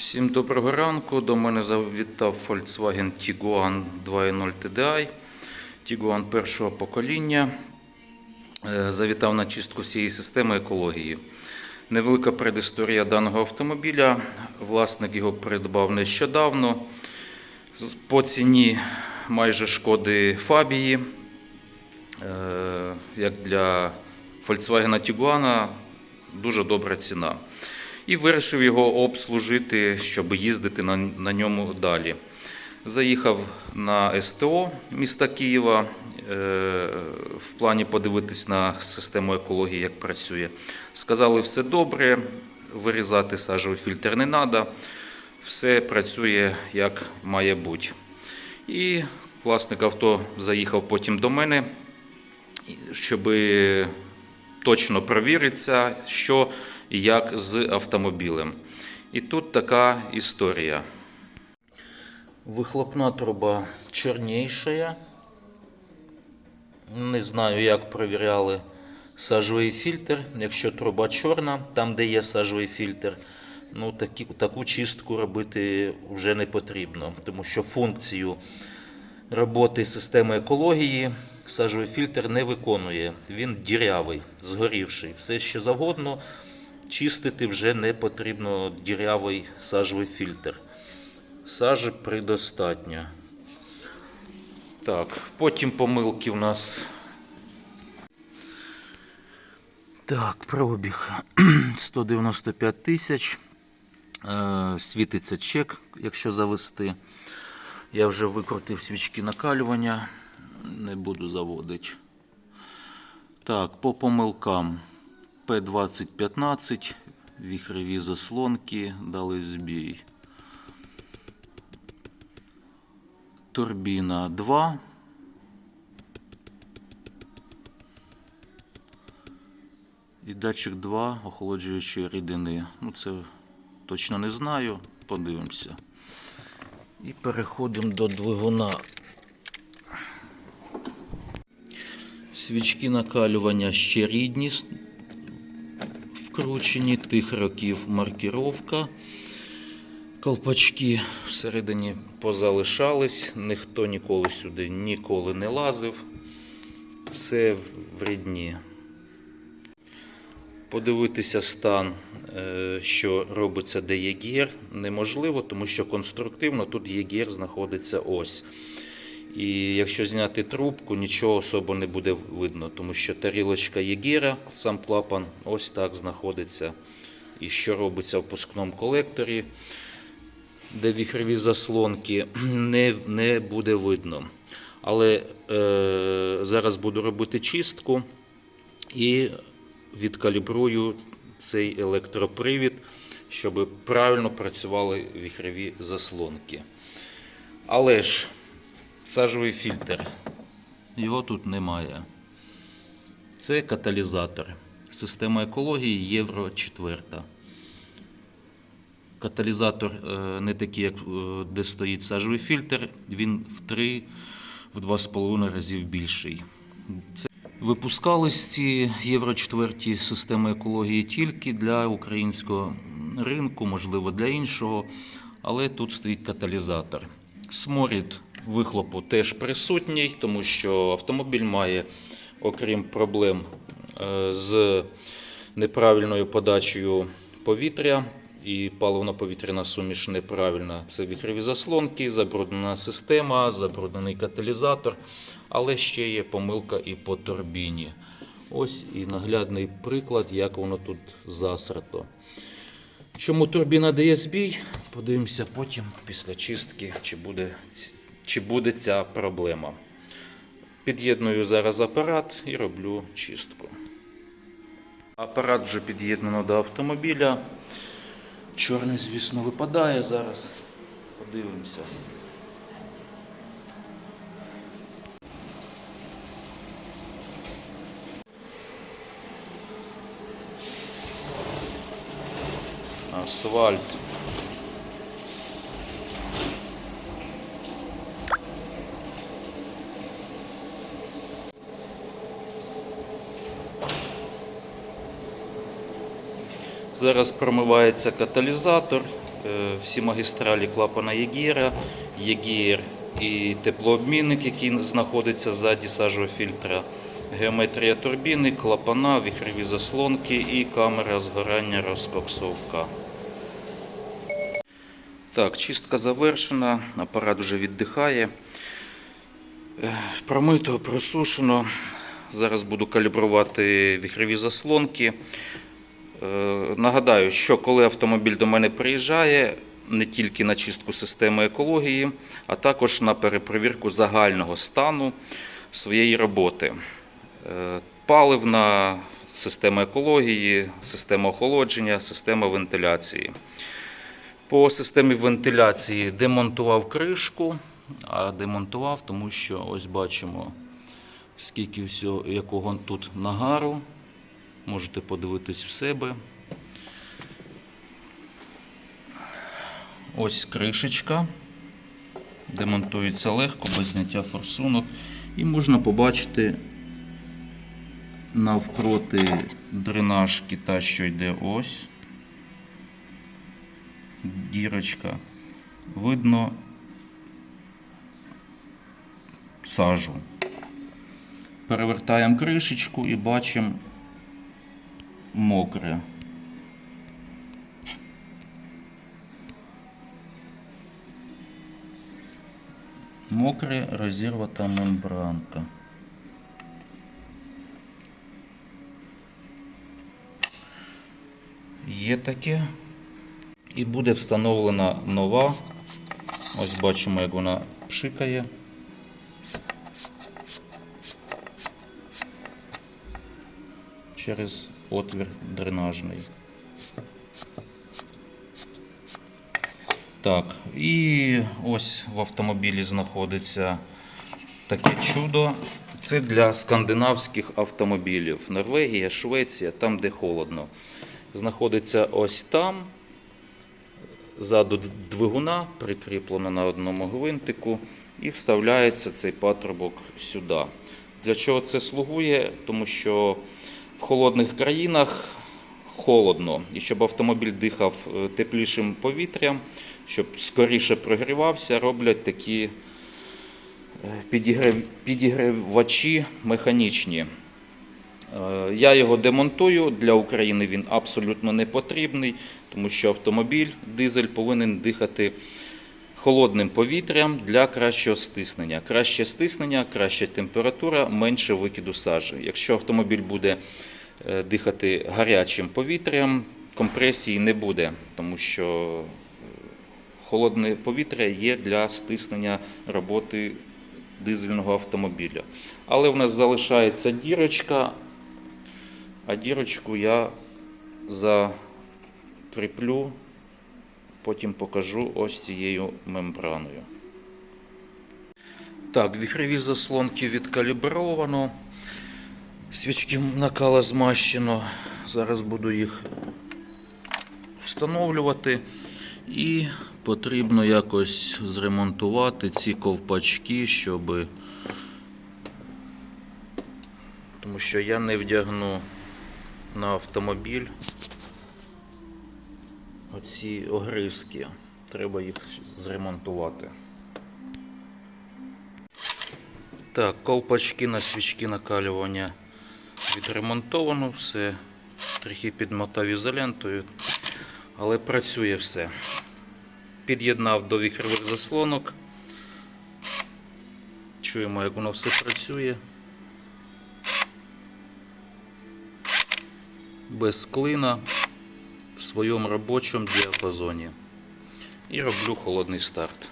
Всім доброго ранку. До мене завітав Volkswagen Tiguan 2.0 TDI. Tiguan першого покоління. Е, Завітав на чистку всієї системи екології. Невелика предісторія даного автомобіля. Власник його придбав нещодавно. По ціні майже шкоди Фабії. Е, Як для Volkswagen Tiguan дуже добра ціна. І вирішив його обслужити, щоб їздити на, на ньому далі. Заїхав на СТО міста Києва е, в плані подивитись на систему екології, як працює. Сказали, все добре, вирізати сажовий фільтр не треба, все працює як має бути. І власник авто заїхав потім до мене, щоб точно провіритися, що як з автомобілем. І тут така історія. Вихлопна труба чорніша. Не знаю, як провіряли сажовий фільтр. Якщо труба чорна, там, де є сажовий фільтр, ну, такі, таку чистку робити вже не потрібно, тому що функцію роботи системи екології сажовий фільтр не виконує. Він дірявий, згорівший. Все що завгодно, чистити вже не потрібно дірявий сажовий фільтр. Сажі предостатньо. Так, потім помилки у нас. Так, пробіг 195 тисяч. Е, Світиться чек, якщо завести. Я вже викрутив свічки накалювання, не буду заводити. Так, по помилкам П2015, віхрові заслонки дали збій. Турбіна 2. І датчик 2 охолоджуючої рідини. Ну, це точно не знаю. Подивимося. І переходимо до двигуна. Свічки накалювання ще рідні, с- тих років маркіровка. Колпачки всередині позалишались, ніхто ніколи сюди ніколи не лазив. Все в рідні. Подивитися стан, е, що робиться де ЄГР, неможливо, тому що конструктивно тут ЄГР знаходиться ось. І якщо зняти трубку, нічого особо не буде видно, тому що тарілочка ЄГРа, сам клапан, ось так знаходиться. І що робиться в пускному колекторі, де віхрові заслонки, не, не буде видно. Але е, зараз буду робити чистку і відкалібрую цей електропривід, щоб правильно працювали віхрові заслонки. Але ж сажовий фільтр, його тут немає. Це каталізатор. Система екології Євро 4. Каталізатор е, не такий, як е, де стоїть сажовий фільтр, він в 3 в 2,5 разів більший. Це Випускались ці Євро 4 системи екології тільки для українського ринку, можливо, для іншого, але тут стоїть каталізатор. Сморід вихлопу теж присутній, тому що автомобіль має, окрім проблем е, з неправильною подачею повітря і паливно-повітряна суміш неправильна. Це віхрові заслонки, забруднена система, забруднений каталізатор, але ще є помилка і по турбіні. Ось і наглядний приклад, як воно тут засрато. Чому турбіна дає збій? Подивимося потім після чистки, чи буде, ц- чи буде ця проблема. Під'єдную зараз апарат і роблю чистку. Апарат вже під'єднано до автомобіля. Чорний, звісно, випадає зараз. Подивимося. Асфальт. Зараз промивається каталізатор е, всі магістралі клапана Єгіра, Єгір і теплообмінник, який знаходиться ззаді сажового фільтра, геометрія турбіни, клапана, віхрові заслонки і камера згорання розкоксовка. Так, чистка завершена, апарат вже віддихає. Е, Промито, просушено. Зараз буду калібрувати віхрові заслонки. Е, Нагадаю, що коли автомобіль до мене приїжджає, не тільки на чистку системи екології, а також на перепровірку загального стану своєї роботи. Е, Паливна система екології, система охолодження, система вентиляції. По системі вентиляції демонтував кришку, а демонтував, тому що ось бачимо, скільки всього, якого тут нагару. Можете подивитись в себе. Ось кришечка. Демонтується легко, без зняття форсунок. І можна побачити навпроти дренажки та, що йде ось. Дірочка. Видно сажу. Перевертаємо кришечку і бачимо мокре. Мокре розірвата мембранка. Є таке. І буде встановлена нова. Ось бачимо, як вона пшикає. Через отвір дренажний. Так, і ось в автомобілі знаходиться таке чудо. Це для скандинавських автомобілів. Норвегія, Швеція, там, де холодно. Знаходиться ось там. Ззаду двигуна прикріплено на одному гвинтику і вставляється цей патрубок сюди. Для чого це слугує? Тому що в холодних країнах холодно, і щоб автомобіль дихав е, теплішим повітрям, щоб скоріше прогрівався, роблять такі е, підігрів- підігрівачі механічні. Е, Я його демонтую. Для України він абсолютно не потрібний, тому що автомобіль дизель повинен дихати холодним повітрям для кращого стиснення. Краще стиснення, краща температура, менше викиду сажі. Якщо автомобіль буде е, дихати гарячим повітрям, компресії не буде, тому що е, холодне повітря є для стиснення роботи дизельного автомобіля. Але в нас залишається дірочка, а дірочку я закріплю, потім покажу ось цією мембраною. Так, віхрові заслонки відкалібровано. Свічки накала змащено. Зараз буду їх встановлювати. І потрібно якось зремонтувати ці ковпачки, щоб. Тому що я не вдягну на автомобіль оці огризки. Треба їх зремонтувати. Так, колпачки на свічки накалювання відремонтовано, все трохи підмотав ізолентою, але працює все. Під'єднав до віхрових заслонок. Чуємо, як воно все працює. Без клина в своєму робочому діапазоні. І роблю холодний старт.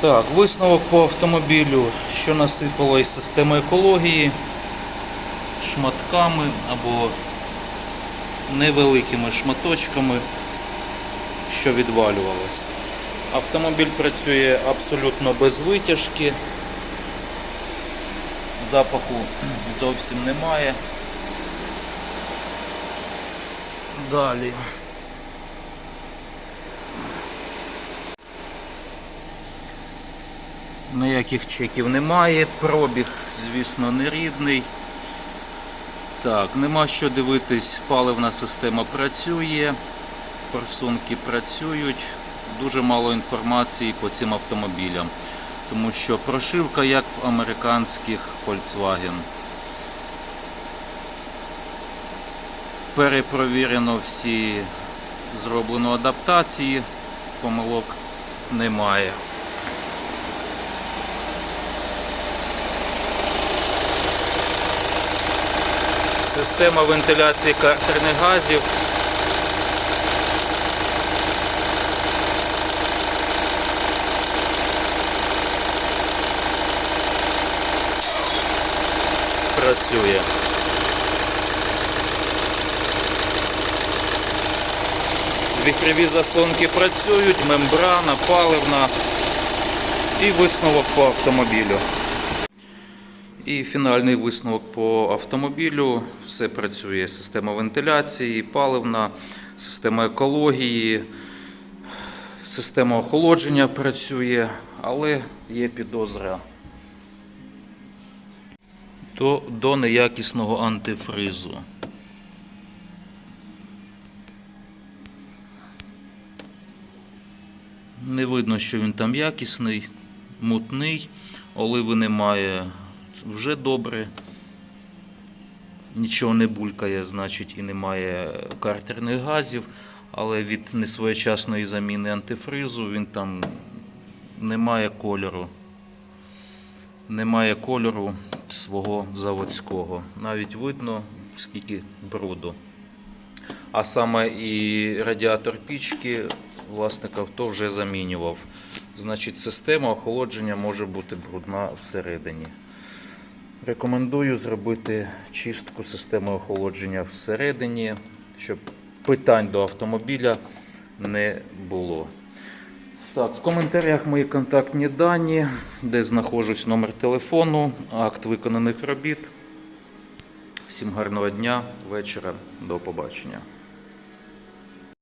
Так, висновок по автомобілю, що насипало із системи екології шматками або невеликими шматочками, що відвалювалось. Автомобіль працює абсолютно без витяжки, запаху зовсім немає. Далі. Ніяких чеків немає, пробіг, звісно, не рідний. Так, нема що дивитись, паливна система працює, форсунки працюють. Дуже мало інформації по цим автомобілям, тому що прошивка як в американських Volkswagen. Перепровірено всі зроблено адаптації, помилок немає. Система вентиляції картерних газів. Працює. Віхрові заслонки працюють, мембрана, паливна і висновок по автомобілю. І фінальний висновок по автомобілю. Все працює. Система вентиляції, паливна, система екології, система охолодження працює, але є підозра до, до неякісного антифризу. Не видно, що він там якісний, мутний, оливи немає вже добре. Нічого не булькає, значить, і немає картерних газів, але від несвоєчасної заміни антифризу він там немає кольору. Немає кольору свого заводського. Навіть видно, скільки бруду. А саме і радіатор пічки власник авто вже замінював. Значить, система охолодження може бути брудна всередині. Рекомендую зробити чистку системи охолодження всередині, щоб питань до автомобіля не було. Так, в коментарях мої контактні дані, де знаходжусь номер телефону, акт виконаних робіт. Всім гарного дня, вечора, до побачення.